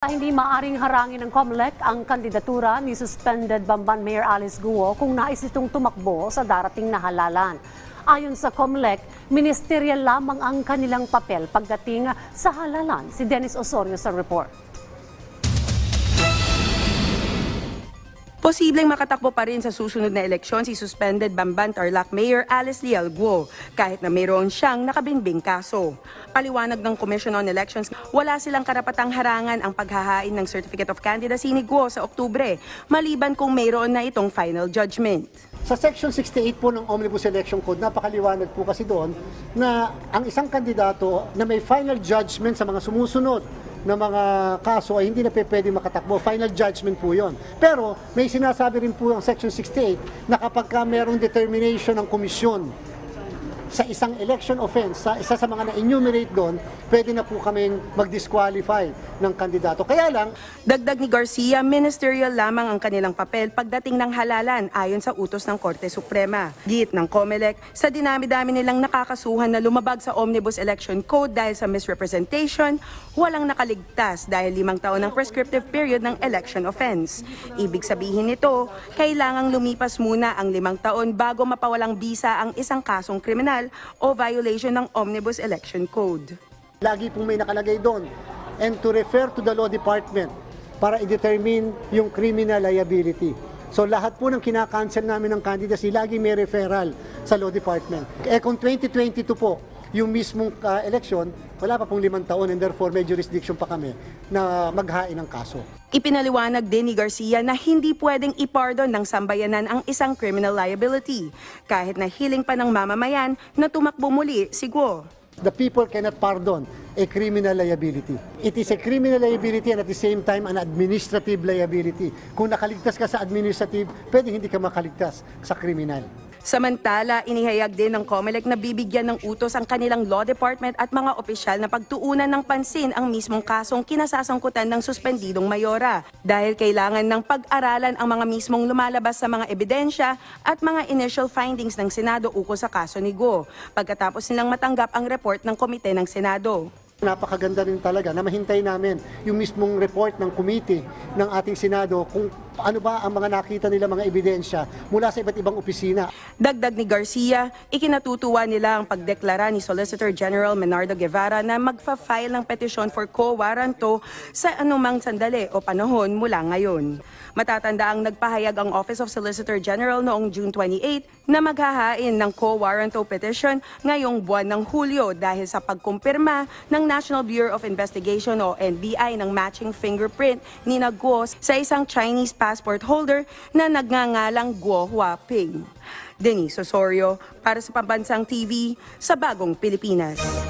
Hindi maaring harangin ng COMELEC ang kandidatura ni suspended Bamban Mayor Alice Guo kung nais itong tumakbo sa darating na halalan. Ayon sa COMELEC, ministerial lamang ang kanilang papel pagdating sa halalan. Si Dennis Osorio sa report. Posibleng makatakbo pa rin sa susunod na eleksyon si suspended Bamban Tarlac Mayor Alice Lial Guo kahit na mayroon siyang nakabinbing kaso. Paliwanag ng Commission on Elections, wala silang karapatang harangan ang paghahain ng Certificate of Candidacy ni Guo sa Oktubre, maliban kung mayroon na itong final judgment. Sa Section 68 po ng Omnibus Election Code, napakaliwanag po kasi doon na ang isang kandidato na may final judgment sa mga sumusunod na mga kaso ay hindi na pwede makatakbo. Final judgment po yon. Pero may sinasabi rin po ang Section 68 na kapag ka merong determination ng komisyon sa isang election offense, sa isa sa mga na-enumerate doon, pwede na po kaming mag-disqualify ng kandidato. Kaya lang, Dagdag ni Garcia, ministerial lamang ang kanilang papel pagdating ng halalan ayon sa utos ng Korte Suprema. Git ng COMELEC, sa dinami-dami nilang nakakasuhan na lumabag sa Omnibus Election Code dahil sa misrepresentation, walang nakaligtas dahil limang taon ng prescriptive period ng election offense. Ibig sabihin nito, kailangang lumipas muna ang limang taon bago mapawalang bisa ang isang kasong kriminal o violation ng Omnibus Election Code. Lagi pong may nakalagay doon. And to refer to the law department para i-determine yung criminal liability. So lahat po ng kinakancel namin ng candidacy, lagi may referral sa law department. Eh kung 2022 po, yung mismong uh, election, wala pa pong limang taon and therefore may jurisdiction pa kami na maghain ng kaso. Ipinaliwanag din ni Garcia na hindi pwedeng ipardon ng sambayanan ang isang criminal liability kahit na hiling pa ng mamamayan na tumakbo muli si Guo. The people cannot pardon a criminal liability. It is a criminal liability and at the same time an administrative liability. Kung nakaligtas ka sa administrative, pwede hindi ka makaligtas sa criminal. Samantala, inihayag din ng COMELEC na bibigyan ng utos ang kanilang law department at mga opisyal na pagtuunan ng pansin ang mismong kasong kinasasangkutan ng suspendidong mayora dahil kailangan ng pag-aralan ang mga mismong lumalabas sa mga ebidensya at mga initial findings ng Senado ukol sa kaso ni Go pagkatapos nilang matanggap ang report ng Komite ng Senado. Napakaganda rin talaga na mahintay namin yung mismong report ng committee ng ating Senado kung ano ba ang mga nakita nila mga ebidensya mula sa iba't ibang opisina. Dagdag ni Garcia, ikinatutuwa nila ang pagdeklara ni Solicitor General Menardo Guevara na magfa-file ng petisyon for quo warranto sa anumang sandali o panahon mula ngayon. Matatanda ang nagpahayag ang Office of Solicitor General noong June 28 na maghahain ng quo warranto petition ngayong buwan ng Hulyo dahil sa pagkumpirma ng National Bureau of Investigation o NBI ng matching fingerprint ni Guo sa isang Chinese passport holder na nagngangalang Guo Huaping. Denise Osorio para sa Pambansang TV sa Bagong Pilipinas.